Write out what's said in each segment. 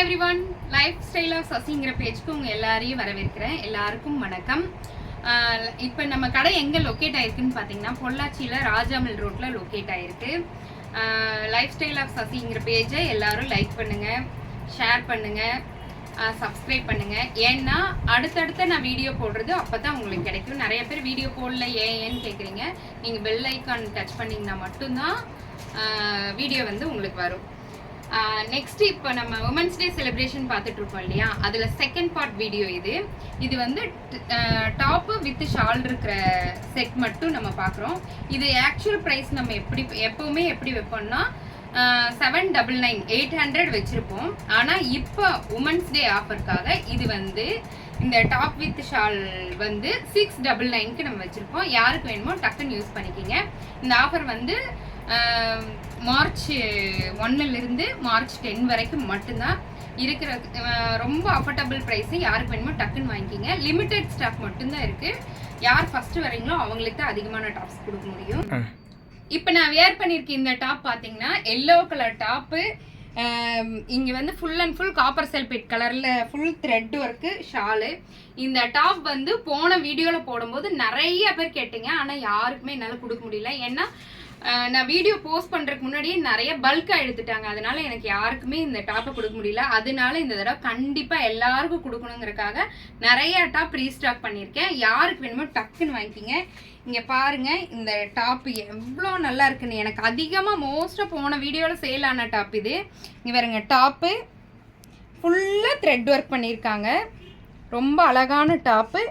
Every one lifestyle of சசிங்கிற பேஜ்க்கு உங்கள் எல்லாரையும் வரவேற்கிறேன். எல்லாருக்கும் வணக்கம். இப்போ நம்ம கடை எங்கே லொக்கேட் ஆயிருக்குன்னு பார்த்தீங்கன்னா பொள்ளாச்சியில் ராஜாமல் ரோட்டில் லொக்கேட் ஆயிருக்கு. லைஃப் ஸ்டைல் ஆஃப் சசிங்கிற பேஜை எல்லாரும் லைக் பண்ணுங்கள் ஷேர் பண்ணுங்கள் சப்ஸ்கிரைப் பண்ணுங்கள் ஏன்னா அடுத்தடுத்த நான் வீடியோ போடுறது அப்போ தான் உங்களுக்கு கிடைக்கும். நிறைய பேர் வீடியோ போடல ஏன் ஏன்னு கேட்குறீங்க நீங்கள் பெல் ஐக்கான் டச் பண்ணிங்கன்னா மட்டும்தான் வீடியோ வந்து உங்களுக்கு வரும். நெக்ஸ்ட் இப்போ நம்ம உமன்ஸ் டே செலிப்ரேஷன் பார்த்துட்டு இருக்கோம் இல்லையா? அதில் செகண்ட் பார்ட் வீடியோ இது. இது வந்து டாப்பு வித் ஷால் இருக்கிற செட் மட்டும் நம்ம பார்க்குறோம். இது ஆக்சுவல் ப்ரைஸ் நம்ம எப்படி எப்போவுமே எப்படி வைப்போம்னா seven double nine eight hundred வச்சுருப்போம். ஆனால் இப்போ உமன்ஸ் டே ஆஃபருக்காக இது வந்து இந்த டாப் வித் ஷால் வந்து சிக்ஸ் டபுள் நைனுக்கு நம்ம வச்சுருப்போம். யாருக்கு வேணுமோ டக்குன்னு யூஸ் பண்ணிக்கிங்க. இந்த ஆஃபர் வந்து மார்ச் ஒன்னுலேருந்து மார்ச் டென் வரைக்கும் மட்டும்தான் இருக்கிற ரொம்ப அஃபோர்டபுள் ப்ரைஸு யாருக்கு வேணுமோ டக்குன்னு வாங்கிக்கிங்க. லிமிட்டட் ஸ்டாக் மட்டும்தான் இருக்குது யார் ஃபஸ்ட்டு வரீங்களோ அவங்களுக்கு தான் அதிகமான டாப்ஸ் கொடுக்க முடியும். இப்போ நான் வேர் பண்ணியிருக்கேன் இந்த டாப் பார்த்தீங்கன்னா எல்லோ கலர் டாப்பு இங்கே வந்து full and full copper sulphate கலரில் ஃபுல் த்ரெட் ஒர்க்கு ஷாலு இந்த டாப் வந்து போன வீடியோவில் போடும்போது நிறைய பேர் கேட்டீங்க. ஆனால் யாருக்குமே என்னால் கொடுக்க முடியல. ஏன்னா நான் வீடியோ போஸ்ட் பண்ணுறதுக்கு முன்னாடியே நிறைய பல்காக எடுத்துட்டாங்க. அதனால எனக்கு யாருக்குமே இந்த டாப்பை கொடுக்க முடியல. அதனால இந்த தடவை கண்டிப்பாக எல்லாருக்கும் கொடுக்கணுங்கிறக்காக நிறைய டாப் ரீஸ்டாக் பண்ணியிருக்கேன். யாருக்கு வேணுமோ டக்குன்னு வாங்கிக்கிங்க. இங்கே பாருங்க இந்த டாப் எவ்வளோ நல்லா இருக்குன்னு. எனக்கு அதிகமாக மோஸ்ட்டாக போன வீடியோவில் சேல் ஆன டாப் இது. இங்கே பாருங்க டாப்பு ஃபுல்லாக த்ரெட் ஒர்க் பண்ணியிருக்காங்க. ரொம்ப அழகான டாப்பு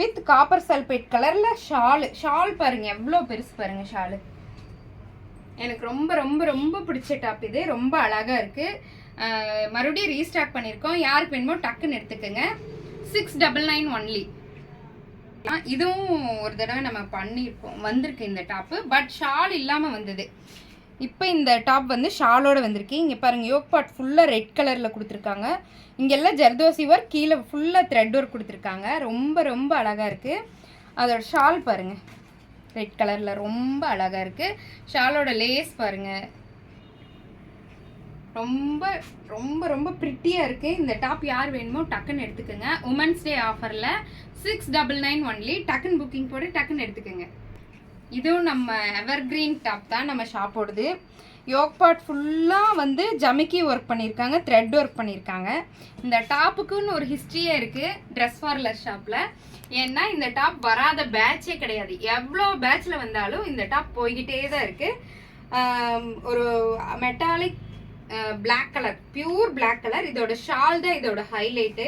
வித் காப்பர் சல்பேட் கலரில் ஷாலு ஷால் பாருங்கள் எவ்வளோ பெருசு பாருங்கள் ஷாலு எனக்கு ரொம்ப ரொம்ப ரொம்ப பிடிச்ச டாப் இது. ரொம்ப அழகாக இருக்குது மறுபடியும் ரீஸ்டாக் பண்ணியிருக்கோம் யாருக்கு வேணுமோ டக்குன்னு எடுத்துக்கோங்க. சிக்ஸ் டபுள் நைன் ஒன்லி இதுவும் ஒரு தடவை நம்ம பண்ணியிருக்கோம் வந்திருக்கு இந்த டாப்பு. பட் ஷால் இல்லாமல் வந்தது. இப்போ இந்த டாப் வந்து ஷாலோட வந்திருக்கு. இங்கே பாருங்கள் யோக் பாட் ஃபுல்லாக ரெட் கலரில் கொடுத்துருக்காங்க. இங்கெல்லாம் ஜர்தோசி ஒர்க் கீழே ஃபுல்லாக த்ரெட் ஒர்க் கொடுத்துருக்காங்க. ரொம்ப ரொம்ப அழகாக இருக்குது அதோட ஷால் பாருங்கள் ரெட் கலரில் ரொம்ப அழகாக இருக்குது ஷாலோட லேஸ் பாருங்கள் ரொம்ப ரொம்ப ரொம்ப ப்ரிட்டியாக இருக்குது இந்த டாப் யார் வேணுமோ டக்குன்னு எடுத்துக்கோங்க. உமன்ஸ் டே ஆஃபரில் சிக்ஸ் டபுள் நைன் ஒன்லி டக்குன்னு புக்கிங் போட்டு டக்குன்னு எடுத்துக்கோங்க. இதுவும் நம்ம எவர்கிரீன் டாப் தான் நம்ம ஷாப்போடது யோக் பார்ட் ஃபுல்லாக வந்து ஜமிக்கி ஒர்க் பண்ணியிருக்காங்க த்ரெட் ஒர்க் பண்ணியிருக்காங்க. இந்த டாப்புக்குன்னு ஒரு ஹிஸ்ட்ரியே இருக்குது ட்ரெஸ் பார்லர் ஷாப்பில் ஏன்னா இந்த டாப் வராத பேட்சே கிடையாது. எவ்வளோ பேட்சில் வந்தாலும் இந்த டாப் போய்கிட்டே தான் இருக்குது ஒரு metallic black colour pure black colour இதோட ஷால் தான் இதோட ஹைலைட்டு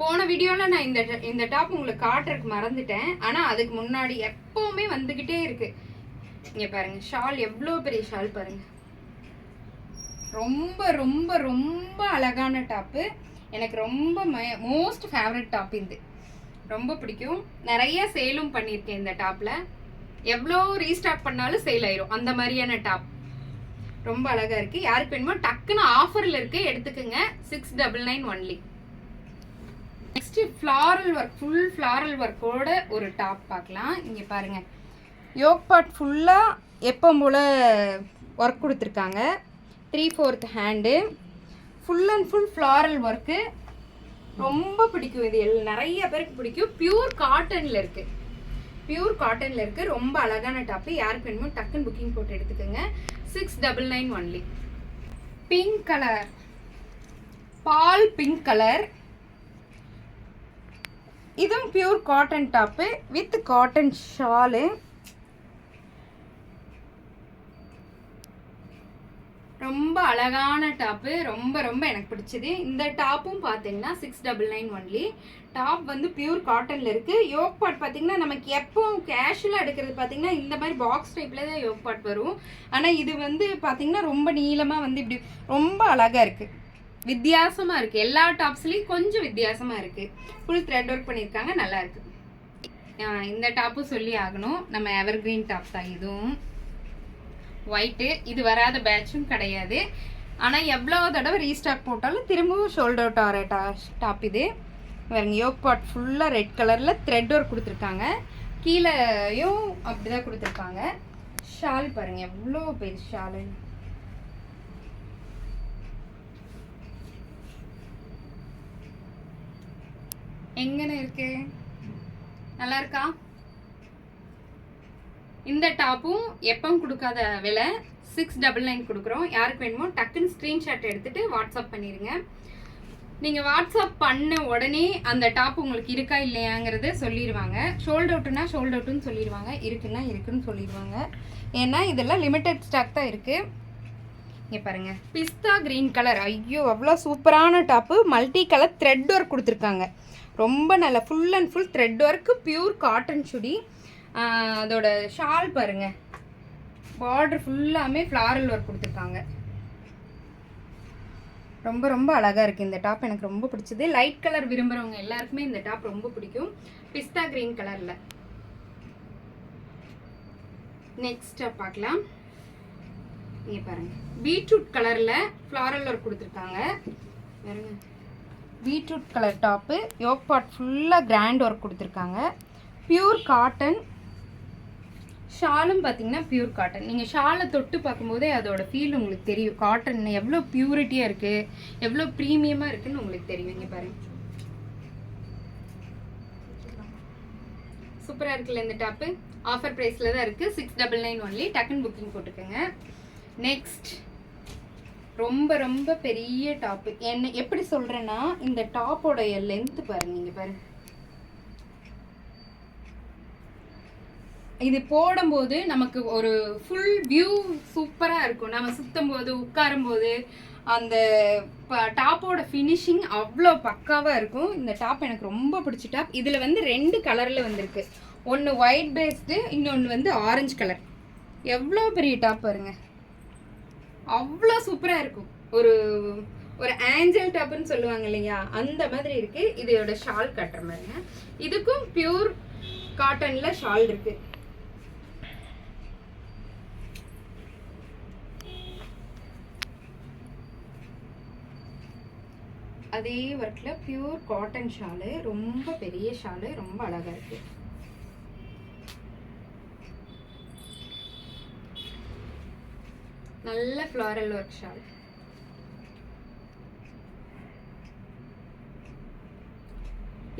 போன வீடியோவில் நான் இந்த இந்த டாப் உங்களுக்கு காட்டுறதுக்கு மறந்துட்டேன். ஆனால் அதுக்கு முன்னாடி எப்போவுமே வந்துக்கிட்டே இருக்குது இங்கே பாருங்கள் ஷால் எவ்வளோ பெரிய ஷால் பாருங்கள் ரொம்ப ரொம்ப ரொம்ப அழகான டாப்பு எனக்கு ரொம்ப மோஸ்ட் ஃபேவரட் டாப் இது. ரொம்ப பிடிக்கும். நிறைய சேலும் பண்ணியிருக்கேன் இந்த டாப்பில் எவ்வளோ ரீஸ்டாக் பண்ணாலும் சேல் ஆயிரும். அந்த மாதிரியான டாப் ரொம்ப அழகாக இருக்குது யாருக்கு வேணுமோ டக்குன்னு ஆஃபரில் இருக்கு எடுத்துக்கோங்க. Six double nine only next floral work full floral ஒர்க்கோட ஒரு டாப் பார்க்கலாம். இங்கே பாருங்கள் யோக் பார்ட் ஃபுல்லாக எப்போ போல் ஒர்க் கொடுத்துருக்காங்க. Three fourth hand. Full and full floral work ரொம்ப பிடிக்கும் இது. எல் நிறைய பேருக்கு பிடிக்கும். பியூர் காட்டனில் இருக்குது பியூர் காட்டனில் இருக்குது ரொம்ப அழகான டாப்பு யாருக்கு வேணுமோ டக்குன்னு புக்கிங் போட்டு எடுத்துக்கோங்க. Six double nine only pink colour பால் பிங்க் கலர் இதுவும் pure cotton top with cotton shawl ரொம்ப அழகான டாப்பு ரொம்ப ரொம்ப எனக்கு பிடிச்சது. இந்த டாப்பும் பார்த்தீங்கன்னா six double nine only top வந்து பியூர் காட்டனில் இருக்குது யோக் பாட் பார்த்தீங்கன்னா நமக்கு எப்போ கேஷுவலாக எடுக்கிறது பார்த்தீங்கன்னா இந்த மாதிரி பாக்ஸ் டைப்பில் தான் யோக் பாட் வரும். ஆனால் இது வந்து பார்த்தீங்கன்னா ரொம்ப நீளமாக வந்து இப்படி ரொம்ப அழகாக இருக்குது வித்தியாசமாக இருக்குது எல்லா டாப்ஸ்லேயும் கொஞ்சம் வித்தியாசமாக இருக்குது ஃபுல் த்ரெட் ஒர்க் பண்ணியிருக்காங்க. நல்லாயிருக்கு இந்த டாப்பும் சொல்லி ஆகணும். நம்ம எவர்கிரீன் டாப் தான் இதுவும். ஒயிட்டு இது வராத பேட்சும் கிடையாது. ஆனால் எவ்வளோ தடவை ரீஸ்டாக் போட்டாலும் திரும்பவும் ஷோல்ட் அவுட் ஆகிற டா டாப் இது. வேறுங்க யோக் பாட் ஃபுல்லாக ரெட் கலரில் த்ரெட் ஒர்க் கொடுத்துருக்காங்க. கீழேயும் அப்படி தான் கொடுத்துருக்காங்க. ஷால் பாருங்கள் எவ்வளோ பெரிய ஷால் எங்கன்னு இருக்கு? நல்லா இருக்கா? இந்த டாப்பும் எப்பவும் கொடுக்காத விலை. சிக்ஸ் டபுள் நைன் கொடுக்குறோம். யாருக்கு வேணுமோ டக்குன்னு ஸ்க்ரீன்ஷாட் எடுத்துட்டு வாட்ஸ்அப் பண்ணிடுங்க நீங்கள் வாட்ஸ்அப் பண்ண உடனே அந்த டாப் உங்களுக்கு இருக்கா இல்லையாங்கிறத சொல்லிடுவாங்க. ஷோல்ட் அவுட்டுனா ஷோல்ட் அவுட்டுன்னு சொல்லிடுவாங்க. இருக்குன்னா இருக்குன்னு சொல்லிடுவாங்க. ஏன்னா இதெல்லாம் லிமிட்டட் ஸ்டாக் தான் இருக்குது இங்கே பாருங்க. பிஸ்தா க்ரீன் கலர் ஐயோ அவ்வளோ சூப்பரான top. Multi colour thread work கொடுத்துருக்காங்க. ரொம்ப நல்ல full and full thread work pure cotton சுடி. அதோட ஷால் பாருங்க. பார்டர் ஃபுல்லாமே ஃப்ளாரல் ஒர்க் கொடுத்துருக்காங்க. ரொம்ப ரொம்ப அழகாக இருக்குது இந்த டாப் எனக்கு ரொம்ப பிடிச்சது. லைட் கலர் விரும்புகிறவங்க எல்லாருக்குமே இந்த டாப் ரொம்ப பிடிக்கும். பிஸ்தா க்ரீன் கலரில் நெக்ஸ்ட்டாக பார்க்கலாம். இங்கே பாருங்கள் பீட்ரூட் கலரில் ஃப்ளாரல் ஒர்க் கொடுத்துருக்காங்க. பாருங்க. Beetroot colour top yoke part ஃபுல்லாக கிராண்ட் ஒர்க் கொடுத்துருக்காங்க. ப்யூர் காட்டன் ஷாலும் பார்த்தீங்கன்னா பியூர் காட்டன் நீங்கள் ஷாலை தொட்டு பார்க்கும்போதே அதோட ஃபீல் உங்களுக்கு தெரியும். காட்டன் எவ்வளோ பியூரிட்டியாக இருக்குது எவ்வளோ ப்ரீமியமாக இருக்குன்னு உங்களுக்கு தெரியும். இங்கே பாருங்க. சூப்பராக இருக்குல்ல இந்த டாப்பு ஆஃபர் ப்ரைஸில் தான் இருக்குது சிக்ஸ் டபுள் நைன் ஒன்லி டக்குன்னு புக்கிங் போட்டுக்கோங்க. நெக்ஸ்ட் ரொம்ப ரொம்ப பெரிய டாப்பு என்ன எப்படி சொல்கிறேன்னா இந்த டாப்போடைய லென்த்து பாருங்க. நீங்கள் பாருங்கள் இது போடும்போது நமக்கு ஒரு ஃபுல் வியூ சூப்பராக இருக்கும். நம்ம சுத்தும் போது உட்காரும் போது அந்த டாப்போட ஃபினிஷிங் அவ்வளோ பக்காவாக இருக்கும். இந்த டாப் எனக்கு ரொம்ப பிடிச்ச டாப். இதில் வந்து ரெண்டு கலரில் வந்திருக்கு. ஒன்று ஒயிட் பேஸ்டு இன்னொன்று வந்து ஆரஞ்சு கலர் எவ்வளோ பெரிய டாப் பாருங்க. அவ்வளோ சூப்பராக இருக்கும். ஒரு ஒரு ஆஞ்சல் டாப்னு சொல்லுவாங்க இல்லையா? அந்த மாதிரி இருக்குது இதோட ஷால் கட்டுற மாதிரிங்க. இதுக்கும் பியூர் காட்டனில் ஷால் இருக்குது அதே ஒர்க்கில் பியூர் காட்டன் ஷாலு ரொம்ப பெரிய ஷாலு ரொம்ப அழகா இருக்கு. நல்ல ஃப்ளாரல் ஒர்க் ஷால்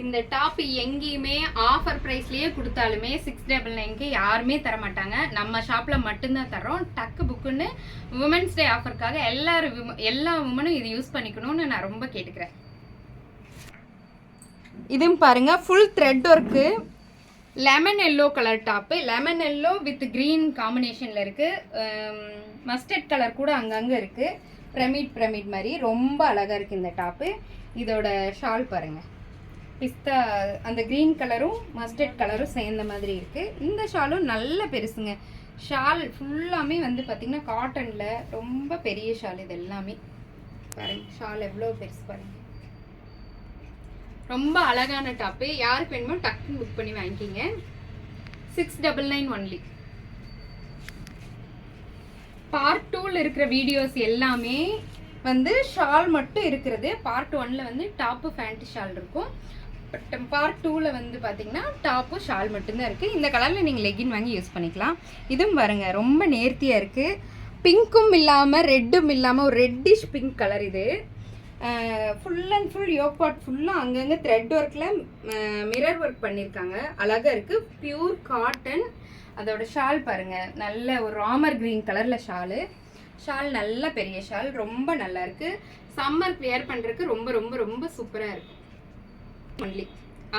இந்த டாப் எங்கேயுமே ஆஃபர் ப்ரைஸ்லயே கொடுத்தாலுமே சிக்ஸ் டபுள் நைன்க்கு யாருமே தர மாட்டாங்க நம்ம ஷாப்ல மட்டும்தான் தரோம் டக்கு புக்குன்னு உமன்ஸ் டே ஆஃபருக்காக எல்லாரும் எல்லா உமனும் இது யூஸ் பண்ணிக்கணும்னு நான் ரொம்ப கேட்டுக்கிறேன். இதுவும் பாருங்க full thread work lemon yellow colour top lemon yellow with green காம்பினேஷனில் இருக்குது மஸ்டர்ட் கலர் கூட அங்கங்கே இருக்குது பிரமிட் பிரமிட் மாதிரி. ரொம்ப அழகாக இருக்குது இந்த டாப்பு இதோட ஷால் பாருங்க. பிஸ்தா அந்த க்ரீன் கலரும் மஸ்டர்ட் கலரும் சேர்ந்த மாதிரி இருக்குது இந்த ஷாலும் நல்ல பெருசுங்க. ஷால் ஃபுல்லாமே வந்து பார்த்திங்கன்னா காட்டனில் ரொம்ப பெரிய ஷால் இது எல்லாமே. பாருங்க ஷால் எவ்வளோ பெருசு பாருங்க. ரொம்ப அழகான டாப்பு யாருக்கு வேணுமோ டக்குன்னு புக் பண்ணி வாங்கிக்கிங்க. Six double nine only part டூவில் இருக்கிற வீடியோஸ் எல்லாமே வந்து ஷால் மட்டும் இருக்கிறது. பார்ட் ஒன்ல வந்து டாப்பு ஃபேண்டி ஷால் இருக்கும். பார்ட் டூவில் வந்து பார்த்தீங்கன்னா டாப்பும் ஷால் மட்டும்தான் இருக்குது இந்த கலரில் நீங்கள் லெகின் வாங்கி யூஸ் பண்ணிக்கலாம். இதுவும் பாருங்கள் ரொம்ப நேர்த்தியாக இருக்குது பிங்க்கும் இல்லாமல் ரெட்டும் இல்லாமல் ஒரு ரெட்டிஷ் பிங்க் கலர் இது. Full and full yoke part ஃபுல்லாக அங்கங்கே த்ரெட் ஒர்க்கில் மிரர் ஒர்க் பண்ணியிருக்காங்க அழகாக இருக்குது பியூர் காட்டன் அதோட ஷால் பாருங்கள் நல்ல ஒரு ராமர் க்ரீன் கலரில் ஷாலு ஷால் நல்ல பெரிய ஷால் ரொம்ப நல்லா இருக்குது சம்மர் வியர் பண்ணுறதுக்கு ரொம்ப ரொம்ப ரொம்ப சூப்பராக இருக்கும் ஒன்லி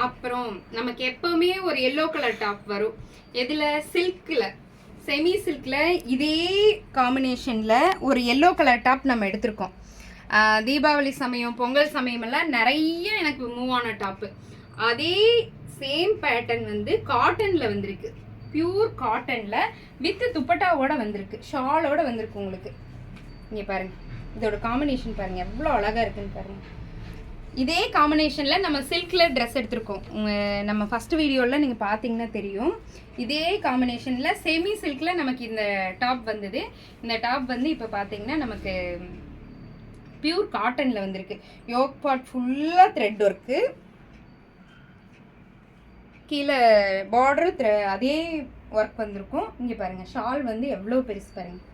அப்புறம் நமக்கு எப்பவுமே ஒரு எல்லோ கலர் டாப் வரும். எதில்? சில்கில். செமி சில்கில் இதே காம்பினேஷனில் ஒரு எல்லோ கலர் டாப் நம்ம எடுத்திருக்கோம். தீபாவளி சமயம் பொங்கல் சமயம் எல்லாம் நிறைய எனக்கு மூவ் ஆன டாப்பு அதே சேம் பேட்டர்ன் வந்து காட்டனில் வந்திருக்கு. பியூர் காட்டனில் வித் துப்பட்டாவோட வந்திருக்கு. ஷாலோட வந்திருக்கு உங்களுக்கு. இங்கே பாருங்கள் இதோட காம்பினேஷன் பாருங்கள் எவ்வளோ அழகாக இருக்குன்னு பாருங்கள் இதே காம்பினேஷனில் நம்ம சில்கில் ட்ரெஸ் எடுத்திருக்கோம். நம்ம ஃபஸ்ட் வீடியோவில் நீங்கள் பார்த்தீங்கன்னா தெரியும். இதே காம்பினேஷனில் செமி சில்கில் நமக்கு இந்த டாப் வந்தது. இந்த டாப் வந்து இப்போ பார்த்தீங்கன்னா நமக்கு பியூர் காட்டனில் வந்திருக்கு. யோக் பாட் ஃபுல்லாக த்ரெட் ஒர்க்கு கீழே பார்டர் அதே ஒர்க் வந்திருக்கும். இங்கே பாருங்கள் ஷால் வந்து எவ்வளோ பெருசு பாருங்கள்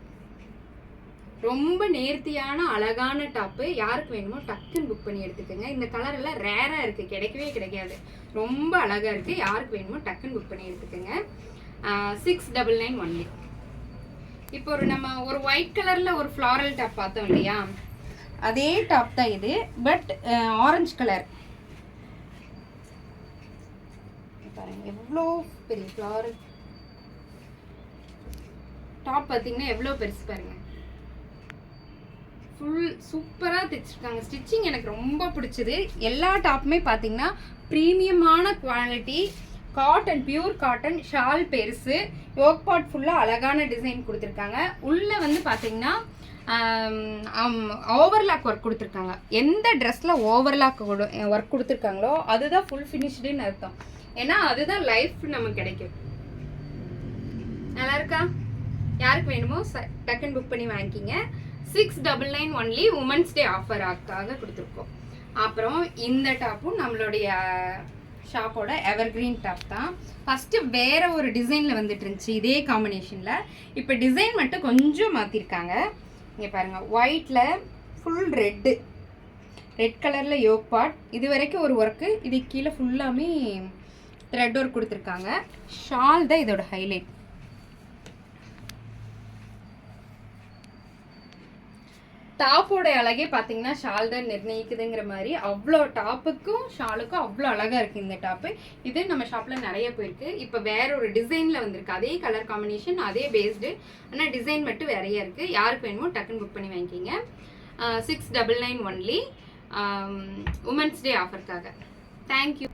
ரொம்ப நேர்த்தியான அழகான டாப்பு யாருக்கு வேணுமோ டக்குன்னு புக் பண்ணி எடுத்துக்கோங்க. இந்த கலர் எல்லாம் ரேராக இருக்குது கிடைக்கவே கிடைக்காது. ரொம்ப அழகாக இருக்குது யாருக்கு வேணுமோ டக்குன்னு புக் பண்ணி எடுத்துக்கோங்க. சிக்ஸ் டபுள் நைன் ஒன்லி இப்போ ஒரு நம்ம ஒரு ஒயிட் கலரில் ஒரு ஃப்ளாரல் டாப் பார்த்தோம் இல்லையா? அதே டாப் தான் இது. பட் ஆரஞ்சு கலர் பாருங்க. எவ்வளோ பெரிய ஃப்ளாரல் டாப் பார்த்தீங்கன்னா எவ்வளோ பெருசு பாருங்கள் ஃபுல் சூப்பராக தைச்சிருக்காங்க. ஸ்டிச்சிங் எனக்கு ரொம்ப பிடிச்சது. எல்லா டாப்புமே பார்த்தீங்கன்னா ப்ரீமியமான quality cotton pure cotton shawl பெருசு யோக் பாட் ஃபுல்லாக அழகான டிசைன் கொடுத்துருக்காங்க. உள்ளே வந்து பார்த்தீங்கன்னா ஓவர்லாக் ஒர்க் கொடுத்துருக்காங்க. எந்த ட்ரெஸ்ஸில் ஓவர்லாக் ஒர்க் கொடுத்துருக்காங்களோ அதுதான் ஃபுல் ஃபினிஷ்டுன்னு அர்த்தம். ஏன்னா அதுதான் லைஃப் நமக்கு கிடைக்கும். நல்லா இருக்கா? யாருக்கு வேணுமோ ச- டக்குன்னு புக் பண்ணி வாங்கிக்கிங்க. Six double nine only women's day ஆஃபராக்காக கொடுத்துருக்கோம். அப்புறம் இந்த டாப்பும் நம்மளுடைய ஷாப்போட எவர்கிரீன் டாப் தான். ஃபஸ்ட்டு வேறு ஒரு டிசைனில் வந்துட்டு இருந்துச்சு இதே காம்பினேஷனில் இப்போ டிசைன் மட்டும் கொஞ்சம் மாற்றிருக்காங்க இங்கே பாருங்கள் ஒயிட்டில் ஃபுல் ரெட்டு ரெட் கலரில் யோக் பாட். இது வரைக்கும் ஒரு ஒர்க்கு இது கீழே ஃபுல்லாமே த்ரெட் ஒர்க் கொடுத்துருக்காங்க. ஷால் தான் இதோட ஹைலைட் டாப்போட அழகே பார்த்தீங்கன்னா ஷால் தான் நிர்ணயிக்குதுங்கிற மாதிரி அவ்வளோ டாப்புக்கும் ஷாலுக்கும் அவ்வளோ அழகாக இருக்குது இந்த டாப்பு. இது நம்ம ஷாப்பில் நிறைய போயிருக்கு. இப்போ வேற ஒரு டிசைனில் வந்திருக்கு. அதே கலர் காம்பினேஷன் அதே பேஸ்டு. ஆனால் டிசைன் மட்டும் வேறையா இருக்குது யாருக்கு வேணுமோ டக்குன்னு புக் பண்ணி வாங்கிக்கிங்க. Six double nine only women's day ஆஃபருக்காக thank you